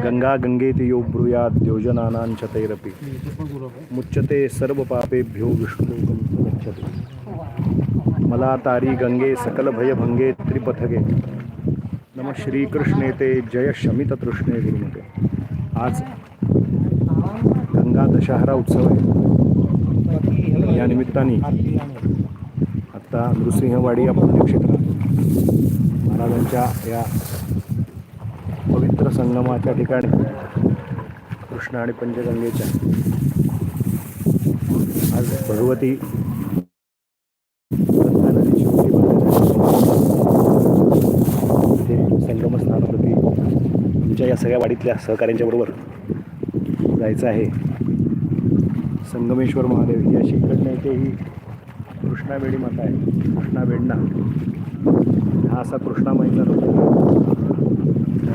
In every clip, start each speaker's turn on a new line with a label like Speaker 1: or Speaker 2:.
Speaker 1: गंगा गंगेति यो ब्रूयात् योजनानांच तैरपि। मुच्यते सर्व पापेभ्यो विष्णुलोकं गच्छति मला तारी गंगे सकल भयभंगे त्रिपथगे। नम श्रीकृष्णे ते जय शमिततृष्णे गुरुमते आज गंगा दशहरा उत्सव आहे। या निमित्ताने आत्ता नृसिंहवाडी या पुण्यक्षेत्रात महाराजांच्या या संगमाच्या ठिकाणी कृष्ण आणि पंचगंगेच्या. आज भगवती संगम नदीची ओटी तुमच्या या सगळ्या वाडीतल्या सहकाऱ्यांच्या बरोबर जायचं आहे. संगमेश्वर महादेव ही अशी इकडनं येते ही कृष्णावेणी माता आहे. कृष्णा वेडणा हा असा कृष्णामाईचा रोग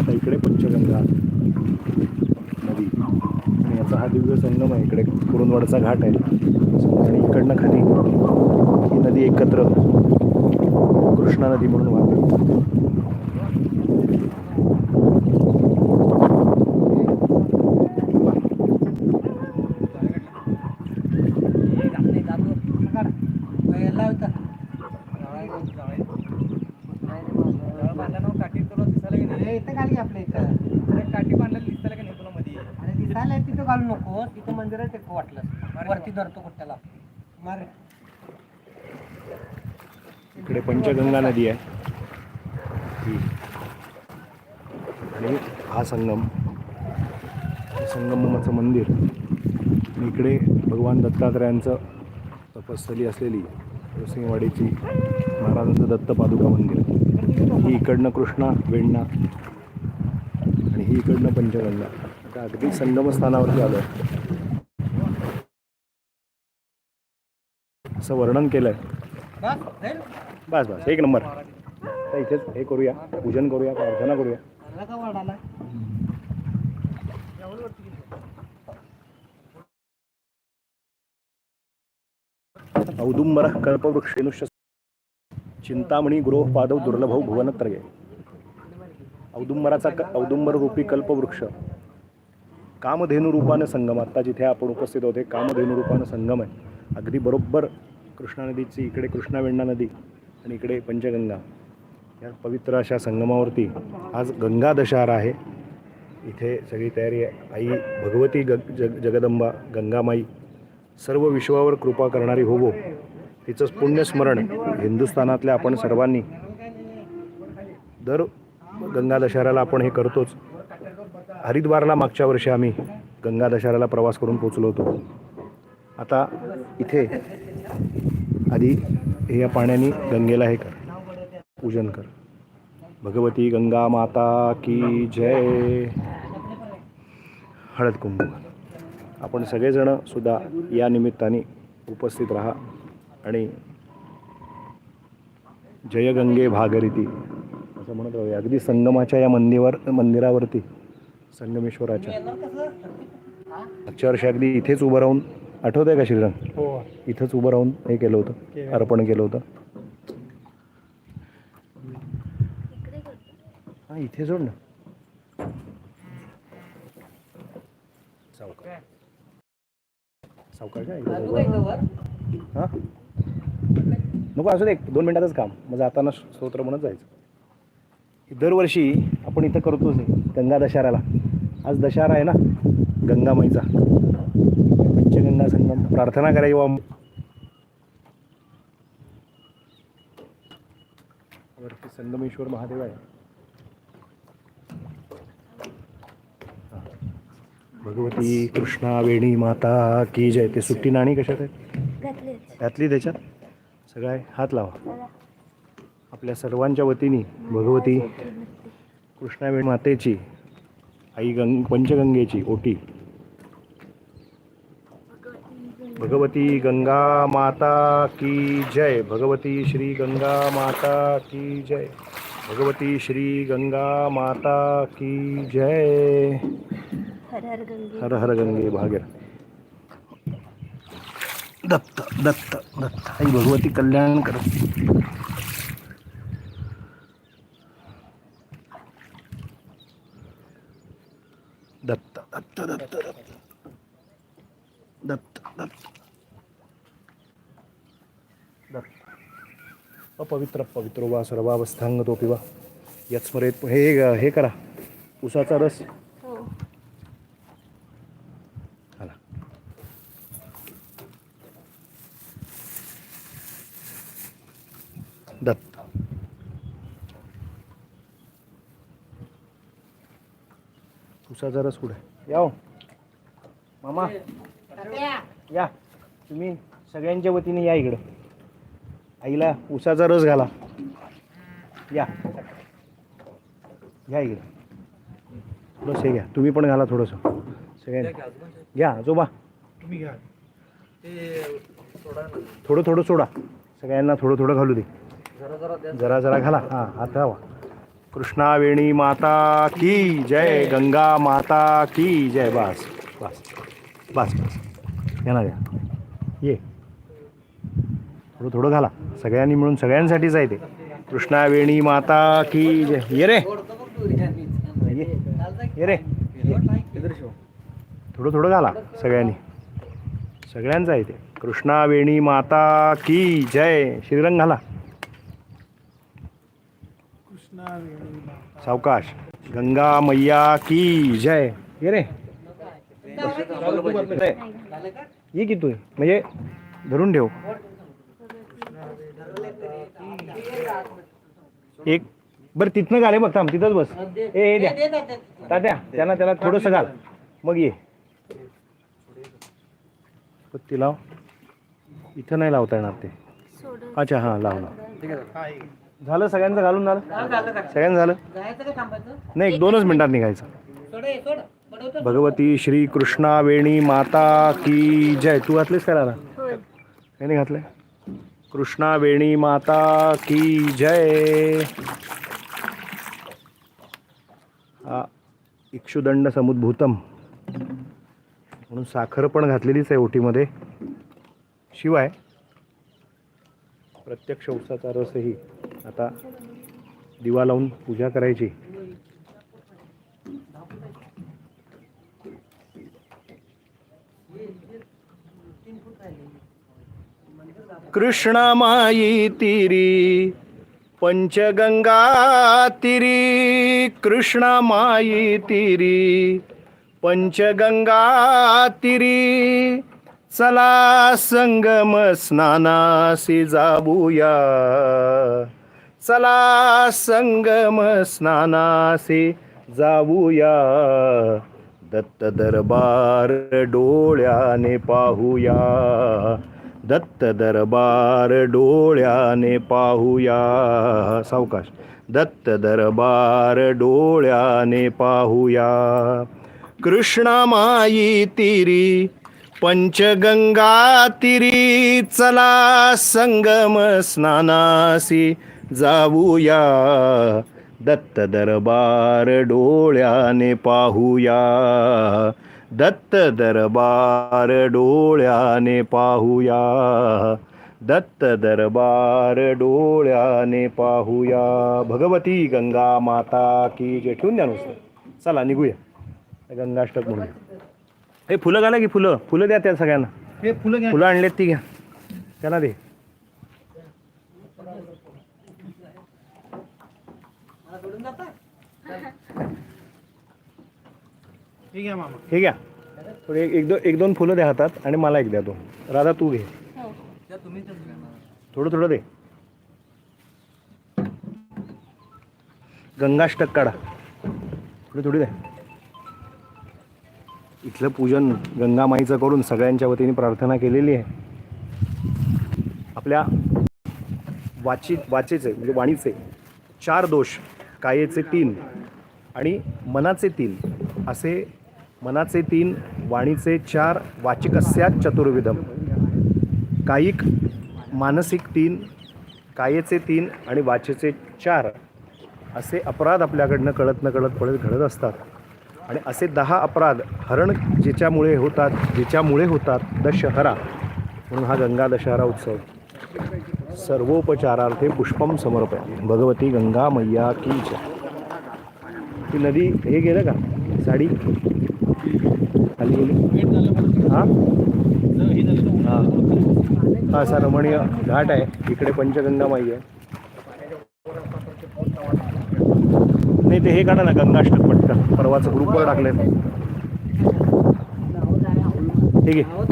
Speaker 1: आता इकडे पंचगंगा नदी. आणि याचा हा दिव्य संगम आहे. इकडे कुरुंदवाडचा घाट आहे. आणि इकडनं खाली ही नदी एकत्र. कृष्णा नदी म्हणून वाहते.
Speaker 2: तिथं घालू नको. तिथं मंदिरात एक वाटलं. वरती धरतो कुठ्याला मारे.
Speaker 1: इकडे पंचगंगा नदी आहे. आणि हा संगम. संगमाचं मंदिर. आणि इकडे भगवान दत्तात्रयांचं तपस्थली असलेली नरसिंहवाडीची महाराजांचं दत्त पादुका मंदिर. ही इकडनं कृष्णा वेण्णा आणि ही इकडनं पंचगंगा. आता अगदी संगमस्थानावरती आलो असं वर्णन केलंय.
Speaker 2: बस
Speaker 1: बस एक नंबर. इथेच हे करूया पूजन करूया प्रार्थना करूया.
Speaker 2: का
Speaker 1: औदुंबर कल्पवृक्षेनुष्य चिंतामणी गृह पादव दुर्लभव भुवनत्रये. औदुंबराचा क औदुंबर रूपी कल्पवृक्ष. कामधेनुरूपानं संगम. आत्ता जिथे आपण उपस्थित होते कामधेनुरूपानं संगम आहे. अगदी बरोबर कृष्णा नदीची इकडे कृष्णावेण्णा नदी आणि इकडे पंचगंगा. या पवित्र अशा संगमावरती आज गंगा दशहरा आहे. इथे सगळी तयारी आहे. आई भगवती ग जग जगदंबा गंगामाई सर्व विश्वावर कृपा करणारी होवो. तिचंच पुण्यस्मरण हिंदुस्थानातल्या आपण सर्वांनी. दर गंगा दशहऱ्याला आपण हे करतोच. हरिद्वारला मागच्या वर्षी आम्ही गंगा दशहऱ्याला प्रवास करून पोचलो होतो. आता इथे आधी हे या पाण्याने गंगेला हे कर. पूजन कर. भगवती गंगा माता की जय. हळद कुंभ आपण सगळेजण सुद्धा या निमित्ताने उपस्थित राहा आणि जय गंगे भागरिती. असं म्हणत राहूया. अगदी संगमाच्या या मंदिरावर मंदिरावरती संगमेश्वराच्या. वर्षी अगदी इथेच उभं राहून आठवत आहे का श्रीरंग?
Speaker 2: हो.
Speaker 1: इथंच उभं राहून हे केलं होतं अर्पण केलं होतं. हां इथे जोड ना. सावकार. सावकार काय? हां? नको असू दे एक दोन मिनिटाचंच काम. मग जाताना स्तोत्र म्हणत जायचं. दरवर्षी आपण इथं करतोच आहे गंगा दशहऱ्याला. आज दशहरा आहे ना गंगामाईचा पंचगंगा संगम. प्रार्थना करायची वा वरती संगमेश्वर महादेव आहे. भगवती कृष्णा वेणी माता की जय. ते सुट्टी नाणी कशात आहे घातली त्याच्यात? सगळं हात लावा. आपल्या सर्वांच्या वतीने भगवती कृष्णावेणी मातेची आई गंग पंचगंगेची ओटी. भगवती गंगा माता की जय. भगवती श्री गंगा माता की जय. भगवती श्री गंगा माता की जय.
Speaker 3: हर हर गंगे
Speaker 1: भाग्य. दत्त दत्त दत्त. आई भगवती कल्याण कर दत्त दत्त दत्त दत्त दत्त दत्त अपवित्र पवित्रो वा सर्वावस्थांग तो पिवा यत्स्मरेत हे हे करा उसाचा रस उसाचा रस कुठे? या हो. मामा या. तुम्ही सगळ्यांच्या वतीने या इकडं. आईला उसाचा रस घाला. या. या इकडं. थोडंसं हे घ्या. तुम्ही पण घाला थोडंसं. सगळ्यांनी. घ्या आजोबा.
Speaker 2: तुम्ही घ्या.
Speaker 1: थोडं थोडं सोडा. सगळ्यांना थोडं थोडं घालू दे.
Speaker 2: जरा जरा द्या.
Speaker 1: जरा जरा घाला. हां हात लावा कृष्णा वेणी माता की जय गंगा माता की जय. बस बस बस बस. घ्या घ्या ये. थोडं थोडं घाला. सगळ्यांनी मिळून सगळ्यांसाठीच आहे ते. कृष्णा वेणी माता की जय. ये रे. ये. ये रे. थोडं थोडं घाला सगळ्यांनी. सगळ्यांचं आहे ते. कृष्णा वेणी माता की जय. श्रीरंग घाला. सावकाश. गंगा मैया की जय. ये रे. ये की तू? म्हणजे धरून ठेव. एक बरं तिथनं घाले बघ थांब तिथंच बस. ए हे द्या. तात्या त्यांना त्याला थोडंसं घाल. मग ये. पत्ती लाव. इथं नाही लावता येणार ते. अच्छा हां लाव लाव.
Speaker 2: ठीक आहे
Speaker 1: झालं? सगळ्यांचं घालून झालं? सगळ्यांचं झालं? नाही एक दोनच मिनिटात निघायचं. भगवती श्री कृष्णा वेणी माता की जय. तू घातलीस का राणा
Speaker 3: होय.
Speaker 1: नाही घातलंय? कृष्णा वेणी माता की जय. हा इक्षुदंड समुद्भूतम. म्हणून साखर पण घातलेलीच आहे ओटीमध्ये. शिवाय प्रत्यक्ष उसाचा रसही. आता दिवा लावून पूजा करायची. कृष्णमायी तिरी पंचगंगा तिरी कृष्णमायी तिरी पंचगंगा तिरी चला संगम स्नानासी जाबूया. चला संगम स्नानासी जाऊया. दत्त दरबार डोळ्याने पाहूया. दत्त दरबार डोळ्याने पाहूया. सावकाश. दत्त दरबार डोळ्याने पाहूया. कृष्णामाई तिरी पंचगंगा तिरी चला संगम स्नानासी जाऊया. दत्त दरबार डोळ्याने पाहूया. दत्त दरबार डोळ्याने पाहूया. दत्त दरबार डोळ्याने पाहूया. भगवती गंगा माता की जे ठेवून द्या नुसतं. चला निघूया. गंगाष्टक म्हणून. हे फुलं घाला की फुलं. फुलं द्या त्या सगळ्यांना.
Speaker 2: हे फुलं
Speaker 1: फुलं आणलेत ती घ्या. त्यांना दे.
Speaker 2: ठीक आहे मामा.
Speaker 1: हे घ्या थोडे एक एक दोन एक दोन फुलं द्या हातात आणि मला एक द्या दोन. राधा तू घे.
Speaker 3: हो.
Speaker 1: थोडं थोडं दे. गंगाष्टक काढा. थोडी थोडी द्या इथलं पूजन गंगामाईचं करून सगळ्यांच्या वतीने प्रार्थना केलेली आहे. आपल्या वाची वाचेचे म्हणजे वाणीचे चार दोष कायेचे तीन आणि मनाचे तीन असे मनाचे तीन वाणीचे चार वाचिकस्यात चतुर्विधम. कायिक मानसिक तीन कायेचे तीन आणि वाचेचे चार असे अपराध आपल्याकडनं कळत न कळत पळत घडत असतात. आणि असे दहा अपराध हरण ज्याच्यामुळे होतात ज्याच्यामुळे होतात दशहरा. म्हणून हा गंगा दशहरा उत्सव. सर्वोपचारार्थे पुष्पम समर्पय. भगवती गंगा मैया की ती नदी हे गेलं का? साडी? खाली गेली? हां? हां हा असा रमणीय घाट आहे. इकडे पंचगंगा माई आहे. नाही ते हे काढा ना गंगाष्टक पटकन. परवाचं ग्रुपवर टाकलंय. ठीक आहे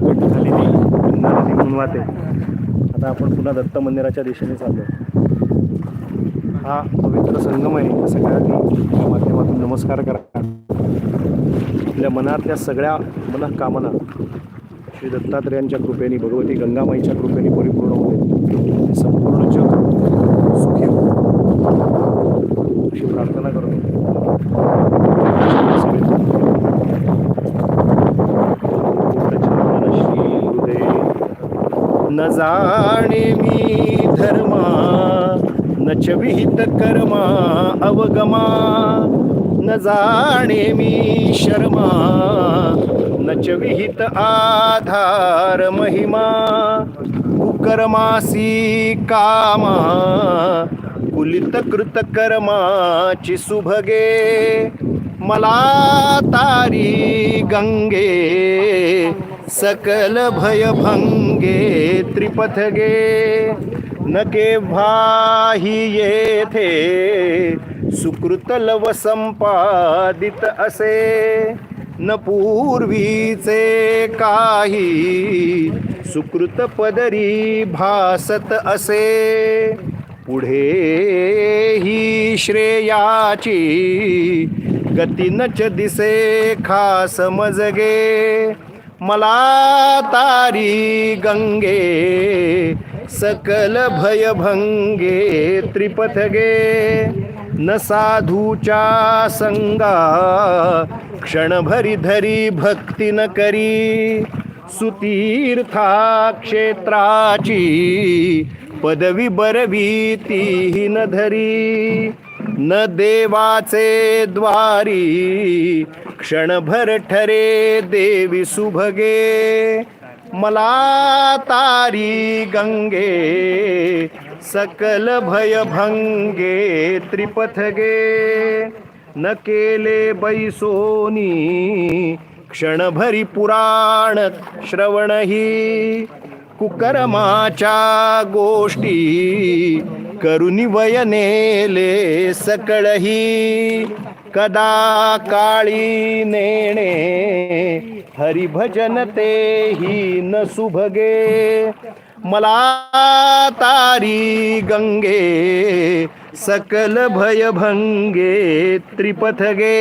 Speaker 1: इकडनं खाली ती गंगा वाहते आता आपण पुन्हा दत्त मंदिराच्या दिशेने चाललो. हा पवित्र संगम आहे. सगळ्यांनी माध्यमातून नमस्कार करा. आपल्या मनातल्या सगळ्या मनःकामना श्री दत्तात्रयांच्या कृपेने भगवती गंगामाईच्या कृपेने परिपूर्ण होते हे संपूर्ण जग सुखी हो अशी प्रार्थना करतो न जाणे मी धर्मा न च विहित कर्मा अवगमा. न जाणे मी शर्मा न च विहित आधार महिमा. कुकर्मासी कामा कुलित कृत कर्माची सुभगे. मला तारी गंगे सकल भयभंगे त्रिपथगे। न केव्हाही येथे सुकृत लव संपादित असे। न पूर्वीचे काही सुकृत पदरी भासत असे। पुढे ही श्रेयाची गती च दिसे खास मजगे। मला तारी गंगे सकल भयभंगे त्रिपथगे न साधूच्या संगा क्षणभरी धरी भक्ती न करी. सुतीर्था क्षेत्राची पदवी बरवी ती न धरी. न देवाचे द्वारी क्षणभर ठरे देवी सुभगे मला तारी गंगे सकल भयभंगे त्रिपथगे. न केले बैसोनी क्षणभरी पुराण श्रवणही कुकर्माच्या गोष्टी करुणी वयनेले सकळही. कदा काळी नेणे हरिभजन ते ही न सुभगे. मला तारी गंगे सकल भयभंगे त्रिपथगे.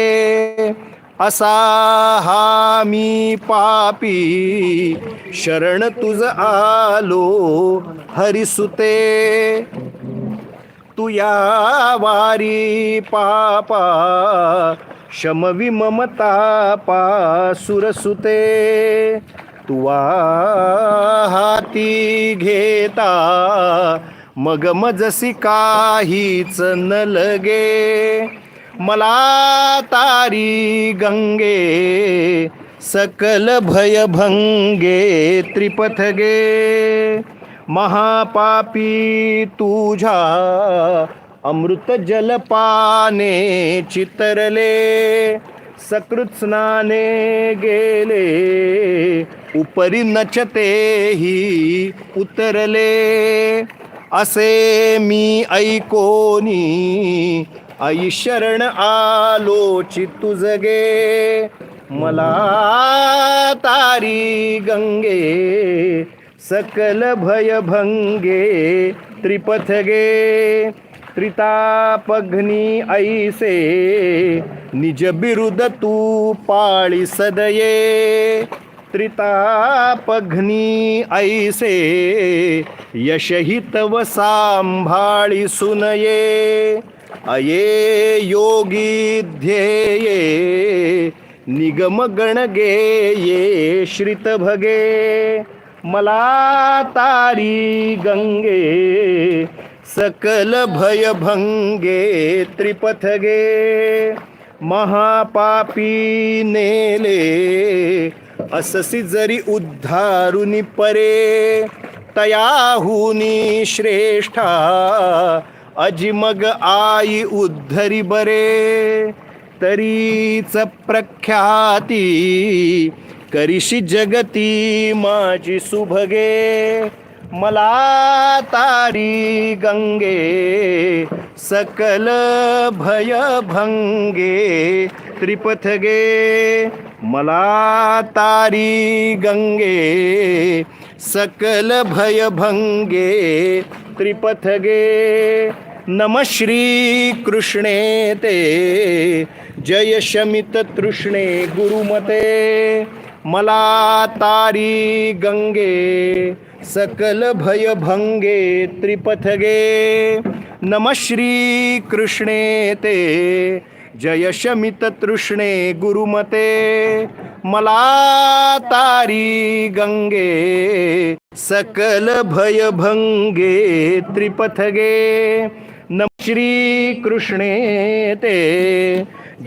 Speaker 1: असा हा मी पापी शरण तुझ आलो हरिसुते. तुया वारी पापा शमवी ममता पासुरसुते तुवा हाती घेता मग मजसी काहीच न लगे. मला तारी गंगे सकल भयभंगे त्रिपथगे. महापापी तुझ्या अमृत जलपाने चितरले सकृत स्नाने गेले उपरी नचतेही उतरले. असे मी ऐकोनी आई शरण आलो तुझगे. मला तारी गंगे सकल भयभंगे त्रिपथगे त्रितापघ्नी ऐसे निज बिरुद तू पाळी सदये त्रितापघ्नी ऐसे यशही तव सांभाळी सुनये अये योगी ध्येये निगम गणगेये श्रितभगे। भगे मला तारी गंगे सकल भयभंगे त्रिपथगे महापापी नेले अससी जरी उद्धारुनी परे तयाहुनी श्रेष्ठा अजिमग आई उद्धरी बरे. तरीच प्रख्याती करीशी जगती माझी सुभगे मला तारी गंगे सकल भय भंगे त्रिपथगे मला तारी गंगे सकल भय भंगे त्रिपथगे नम श्री कृष्णे ते जय शमित तृष्णे गुरुमते। मला तारी गंगे सकल भय भंगे त्रिपथगे. नम श्री कृष्णे ते जय शमित तृष्णे गुरुमते. मला तारी गंगे सकल भय भंगे त्रिपथगे. नम श्री कृष्णे ते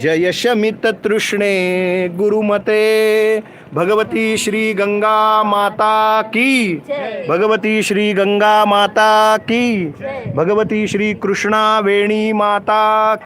Speaker 1: जय शमित तृष्णे गुरुमते। भगवती श्री गंगा माता की। भगवती श्री गंगा माता की। भगवती श्री कृष्णा वेणी माता